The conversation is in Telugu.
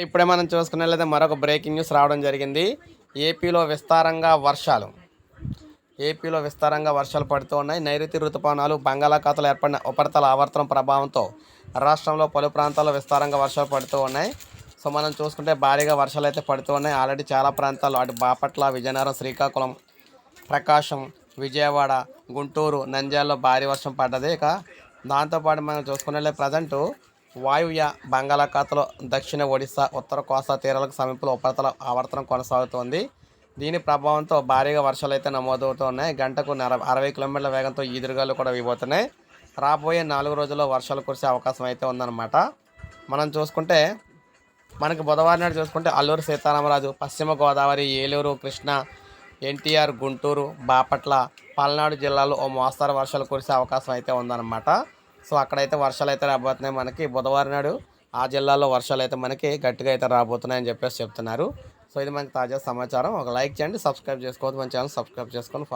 ఇప్పుడే మనం చూసుకున్నట్లయితే మరొక బ్రేకింగ్ న్యూస్ రావడం జరిగింది. ఏపీలో విస్తారంగా వర్షాలు. ఏపీలో విస్తారంగా వర్షాలు పడుతూ ఉన్నాయి. నైరుతి ఋతుపవనాలు బంగాళాఖాతంలో ఏర్పడిన ఉపరితల ఆవర్తనం ప్రభావంతో రాష్ట్రంలో పలు ప్రాంతాల్లో విస్తారంగా వర్షాలు పడుతూ ఉన్నాయి. సో మనం చూసుకుంటే భారీగా వర్షాలు అయితే పడుతూ ఉన్నాయి. ఆల్రెడీ చాలా ప్రాంతాల్లో అటు బాపట్ల విజయనగరం శ్రీకాకుళం ప్రకాశం విజయవాడ గుంటూరు నంద్యాలలో భారీ వర్షం పడ్డది. ఇక దాంతోపాటు మనం చూసుకున్నట్లయితే ప్రజెంటు వాయువ్య బంగాళాఖాతంలో దక్షిణ ఒడిశా ఉత్తర కోస్తా తీరాలకు సమీపంలో ఉపరితల ఆవర్తనం కొనసాగుతోంది. దీని ప్రభావంతో భారీగా వర్షాలు అయితే నమోదవుతున్నాయి గంటకు నర- అరవై కిలోమీటర్ల వేగంతో ఈదురుగాలు కూడా ఇవ్వబోతున్నాయి రాబోయే నాలుగు రోజుల్లో వర్షాలు కురిసే అవకాశం అయితే ఉందన్నమాట. మనం చూసుకుంటే మనకి బుధవారం నాడు చూసుకుంటే అల్లూరు సీతారామరాజు పశ్చిమ గోదావరి ఏలూరు కృష్ణా ఎన్టీఆర్ గుంటూరు బాపట్ల పల్నాడు జిల్లాలో ఓ మోస్తరు వర్షాలు కురిసే అవకాశం అయితే ఉందన్నమాట. సో అక్కడైతే వర్షాలు అయితే రాబోతున్నాయి మనకి. బుధవారం నాడు ఆ జిల్లాలో వర్షాలు అయితే మనకి గట్టిగా అయితే రాబోతున్నాయని చెప్పేసి చెప్తున్నారు. సో ఇది మనకి తాజా సమాచారం. ఒక లైక్ చేయండి సబ్స్క్రైబ్ చేసుకోవద్దు. మన ఛానల్ సబ్స్క్రైబ్ చేసుకొని